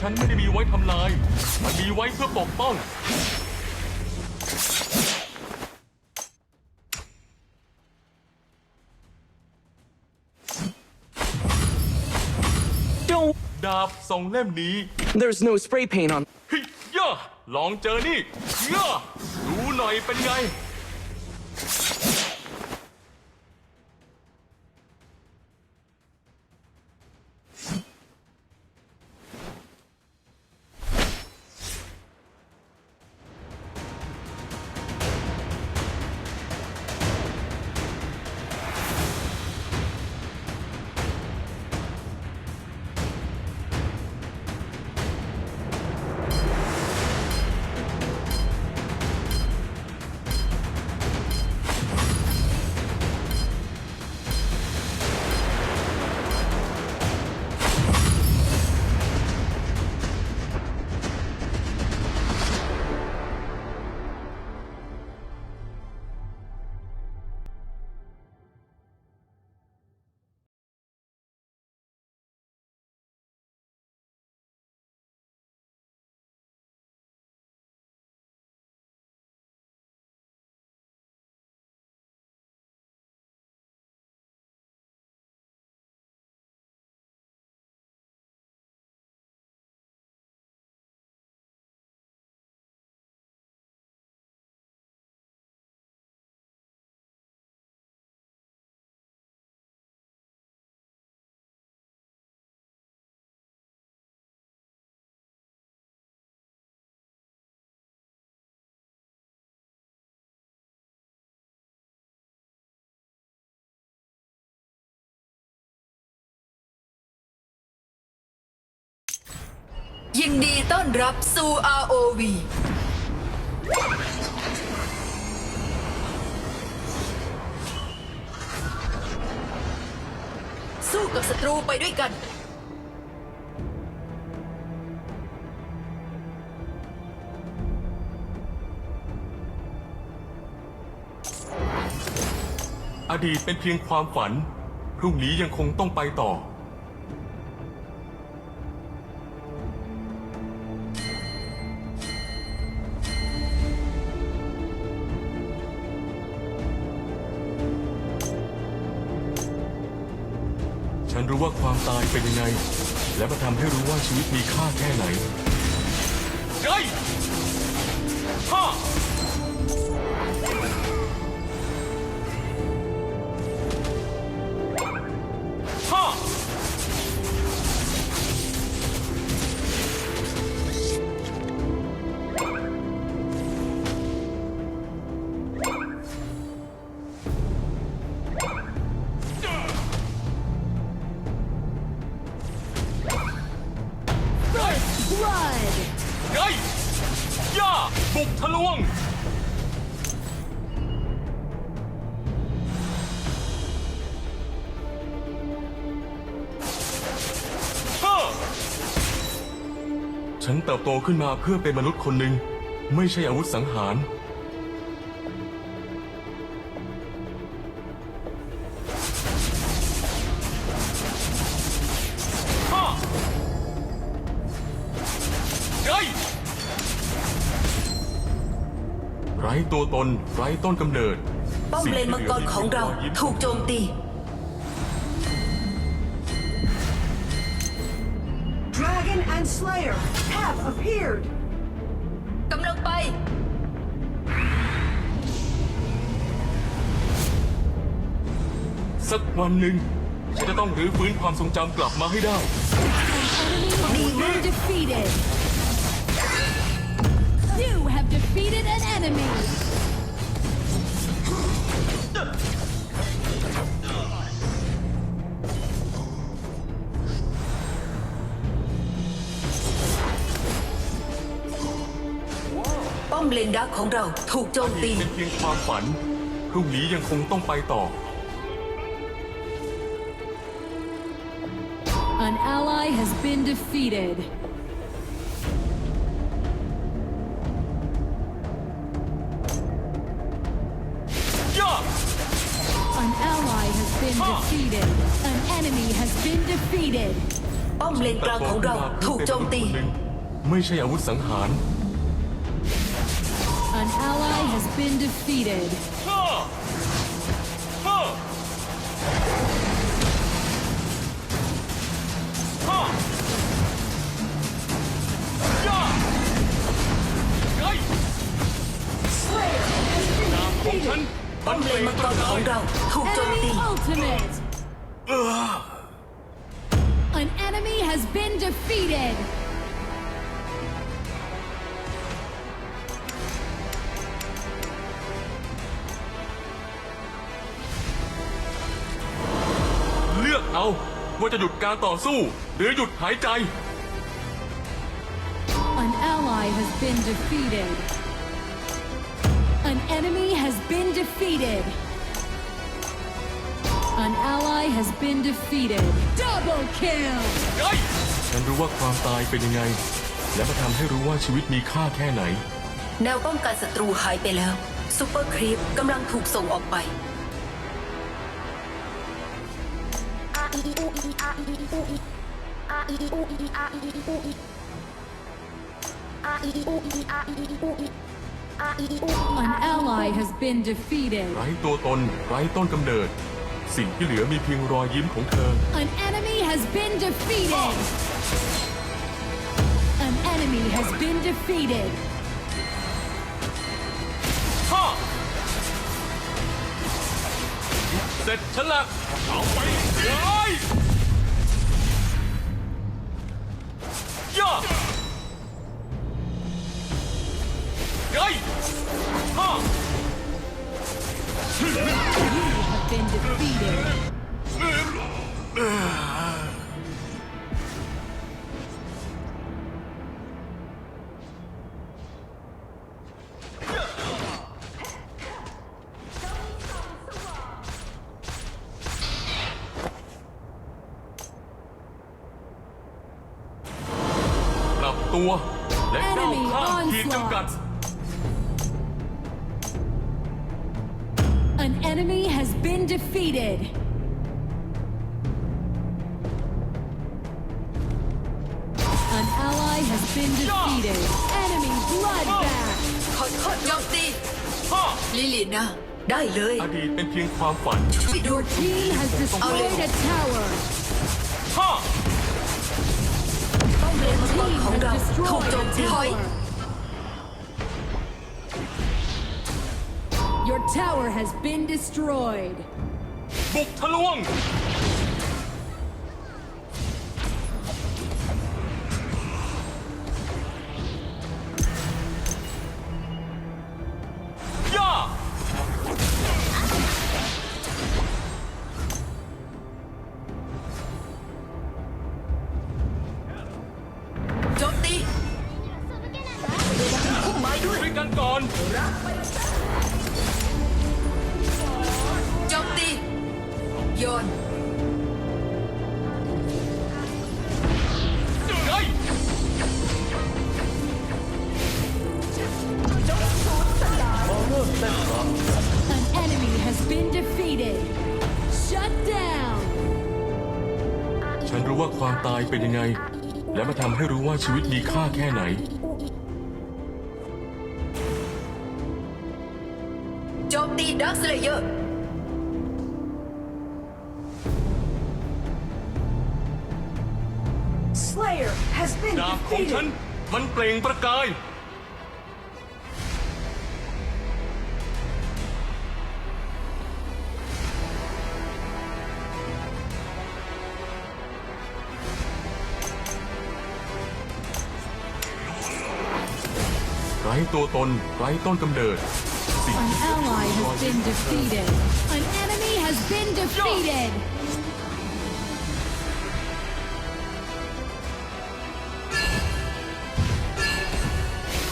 ฉันไม่ได้มีไว้ทำลาย มันมีไว้เพื่อปกป้อง Don't. ดาบสองเล่มนี้ There's no spray paint on. เฮ้ยย่าลองเจอนี่ย่าดูหน่อยเป็นไง ยินดีต้อนรับสู่ ROV สู้กับศัตรูไปด้วยกัน อดีตเป็นเพียงความฝัน พรุ่งนี้ยังคงต้องไปต่อ ฉันรู้ว่าความตายเป็นยังไง และมาทำให้รู้ว่าชีวิตมีค่าแค่ไหนเฮ้ย ฉันเติบโตขึ้นมาเพื่อเป็นมนุษย์คนหนึ่ง ไม่ใช่อาวุธสังหารฮ่าเฮ้ยไร้ตัวตน ไร้ต้นกำเนิดป้อมเลนมังกรของเราถูกโจมตี Dragon and Slayer have appeared. กำลังไป สักวันหนึ่งฉันจะต้องรื้อฟื้นความทรงจำกลับมาให้ได้ Enemy has been defeated! You have defeated an enemy! เลนดักของเราถูกโจมตี เป็นเพียงความฝัน พรุ่งนี้ยังคงต้องไปต่อ An ally has been defeated. Yeah! An ally has been Huh. defeated. An enemy has been defeated. ป้อมเลนกลางของเราถูกโจมตี ไม่ใช่อาวุธสังหาร An ally has been defeated. ฮ่าฮ่าฮ่าย่าไงดาบของฉั เลือกเอาว่าจะหยุดการต่อสู้ หรือหยุดหายใจ An ally has been defeated. An enemy has been defeated. An ally has been defeated. Double kill! ไงฉันรู้ว่าความตายเป็นยังไง และมาทำให้รู้ว่าชีวิตมีค่าแค่ไหน แนวป้องกันศัตรูหายไปแล้วซูเปอร์ครีปกำลังถูกส่งออกไป An ally has been defeated. ไร้ตัวตนไร้ต้นกำเนิด สิ่งที่เหลือมีเพียงรอยยิ้มของเธอ An enemy has been defeated. An enemy has been defeated. ฮ่าเสร็จฉันละเอาไปเลย ย่าไงฮ่า Have been defeated. has been defeated. Enemy bloodbath. ขอโทษโจมตี ฮ่า ลิลินะ ได้เลย อดีตเป็นเพียงความฝัน ช่วยดู Your team has destroyed a tower. ฮ่า ป้อมเลนมังกร Team ของเรา has ถูก destroyed โจม a ตีถอย tower. Your tower has been destroyed. บุกทะลวง ฉันรู้ว่าความตายเป็นยังไง และมาทำให้รู้ว่าชีวิตมีค่าแค่ไหน โจมตีดักสเลเยอร์ Slayer has been ดาบของฉัน defeated. มันเปล่งประกาย ร้ตัวตนไร้ต้นกำเนิด สิ่ง An ที่ ally has been defeated. An enemy has been defeated.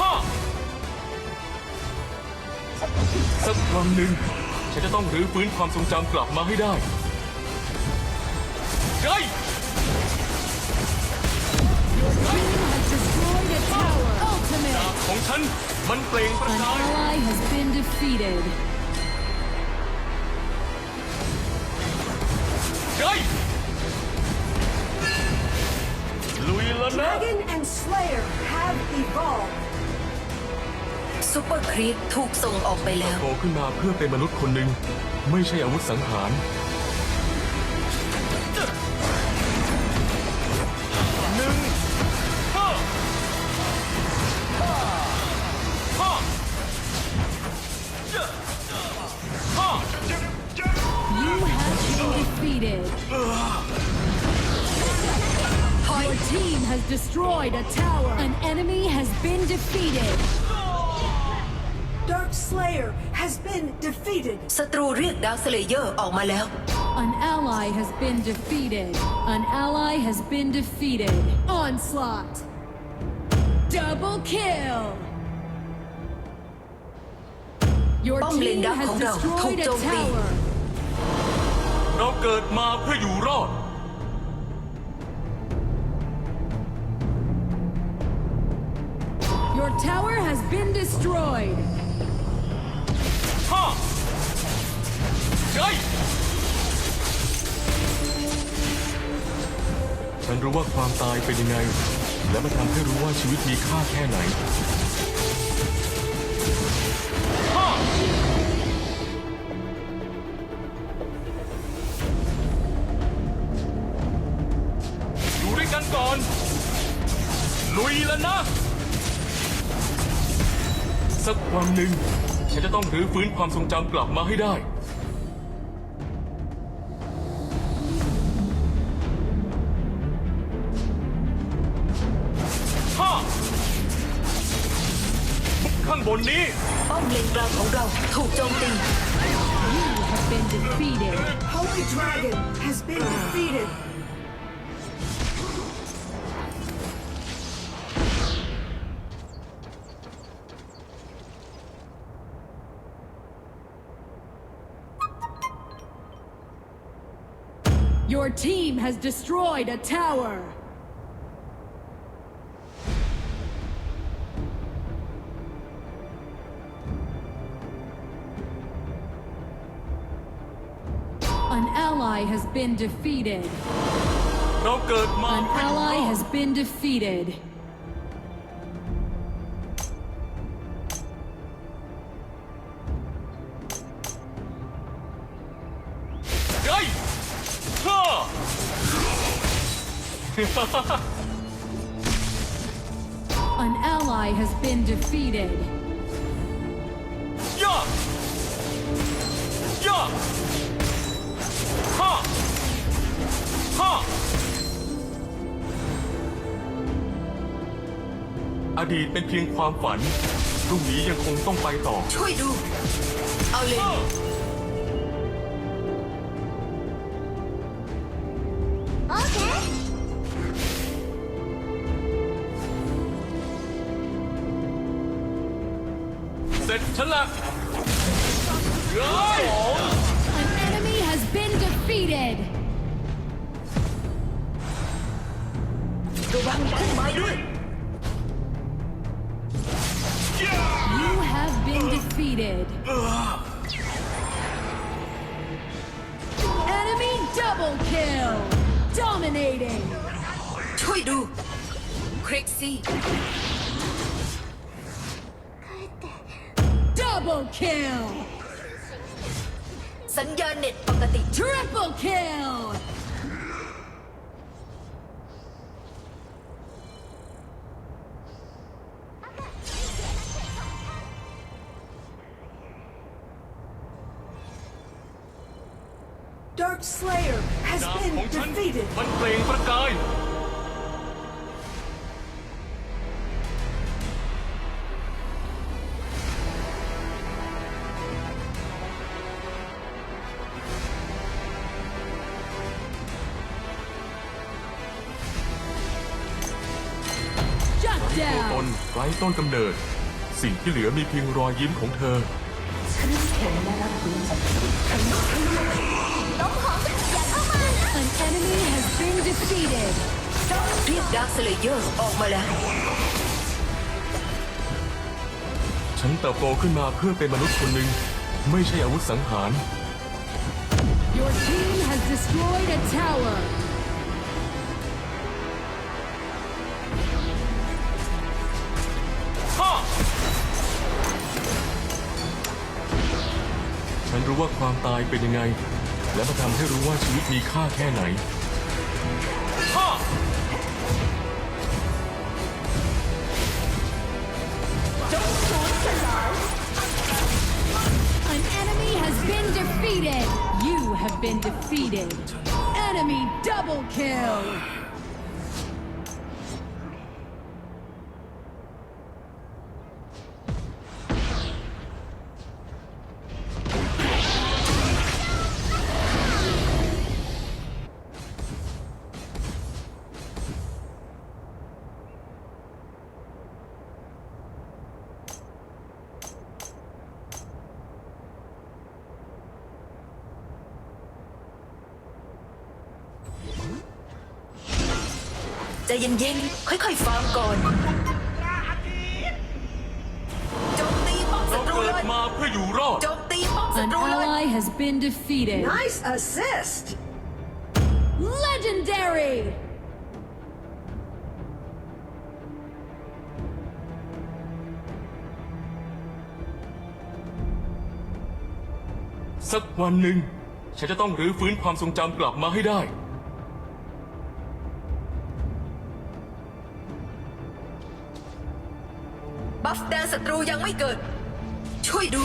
ฮ่าสักวันหนึ่งฉันจะต้องรื้อฟื้นความทรงจำกลับมาให้ได้ไง Has ของฉัน มันเปล่งประ An กาย ally has been defeated. ไง Dragon and Slayer have evolved. ซูเปอร์ครีปถูกส่งออกไปแล้ว โตขึ้นมาเพื่อเป็นมนุษย์คนหนึ่ง ไม่ใช่อาวุธสังหาร has destroyed a tower. An enemy has been defeated. Dark Slayer has been defeated. ศัตรูเรียกดาวสเลเยอร์ออกมาแล้ว An ally has been defeated. An ally has been defeated. Onslaught. Double kill. Your ป้อมเลน team ดัก has ของเราถูก destroyed a โจมตี tower. เราเกิดมาเพื่ออยู่รอด tower has been destroyed. ห้าใช่ฉันรู้ว่าความตายเป็นยังไง และมันทำให้รู้ว่าชีวิตมีค่าแค่ไหน สักวันหนึ่ง ฉันจะต้องรื้อฟื้นความทรงจำกลับมาให้ได้ ห้าข้างบนนี้ ป้อมเลนกลางของเราถูกโจมตี You have been defeated. Holy Dragon has been defeated. Team has destroyed a tower. An ally has been defeated. เราเกิดมา An เพื่ออยู่ร ally อด has been defeated. An ally has been defeated. ย่าย่าห้าห้าอดีตเป็นเพียงความฝันพรุ่งนี้ยังคงต้องไปต่อ ช่วยดู เอาเลย Double kill! Dominating! Choi do! Crixie! Double kill! Triple kill! มันเปล่งประกาย Shut ตัวตน down. ไร้ต้นกำเนิด สิ่งที่เหลือมีเพียงรอยยิ้มของเธอ An enemy has been defeated เรียกดาร์คสเลเยอร์ออกมาฉันเติบโตขึ้นมาเพื่อเป็นมนุษย์คนหนึ่ง ไม่ใช่อาวุธสังหาร your team has destroyed a tower ฉันรู้ว่าความตายเป็นยังไง และมาทำให้รู้ว่าชีวิตมีค่าแค่ไหนฮ่า An enemy has been defeated. You have been defeated. Enemy double kill. ใจเย็นๆ ค่อยๆ ฟังก่อนโจมตีป้อมศัเราตรูเกิเลดยมาเพื่ออยู่รอด โจมตีป้อมศั An ตรูเลย ally has been defeated. Nice assist. Legendary. สักวันหนึ่ง ฉันจะต้องรื้อฟื้นความทรงจำกลับมาให้ได้ ศัตรูยังไม่เกิด ช่วยดู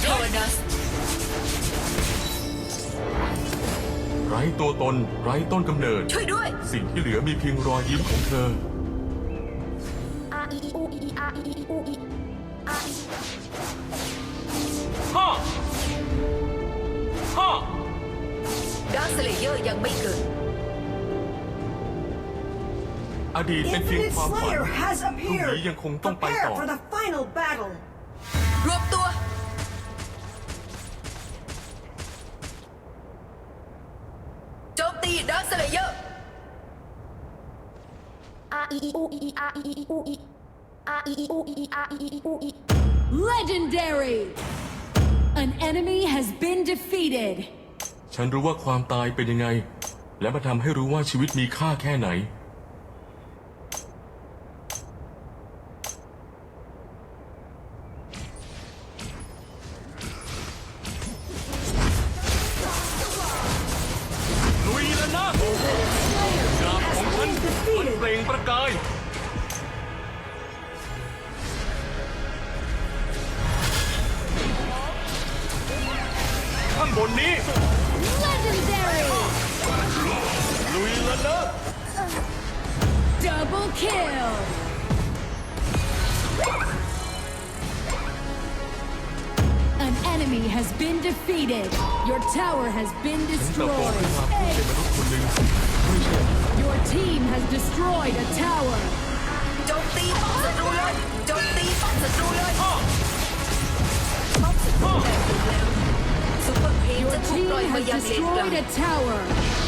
เทอร์นัสไร้ตัวตน ไร้ต้นกำเนิด ช่วยด้วย สิ่งที่เหลือมีเพียงรอยยิ้มของเธอ R E E U E E R E E U E R E ฮ่าฮ่าดาร์คเลเยอร์ยังไม่เกิด อดีตเป็นเพียง Infinite ความฝัน Slayer has พรุ่ง appeared. นี้ยังคงต้องไป Prepare ต่อ for the final battle. รวมตัว โจมตีดาร์คเลเยอร์ R E E U E E R E E U E R E E U E E R E E U E Legendary. An enemy has been defeated. ฉันรู้ว่าความตายเป็นยังไง และมาทำให้รู้ว่าชีวิตมีค่าแค่ไหน Double kill! An enemy has been defeated. Your tower has been destroyed. Your team has destroyed a tower. Don't leave the ruler! Don't leave the ruler! Your team has destroyed a tower.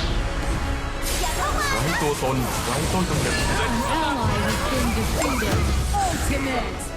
ไร้ตัวตน ไร้ต้นกำเนิด An ally has been defeated. Ultimate.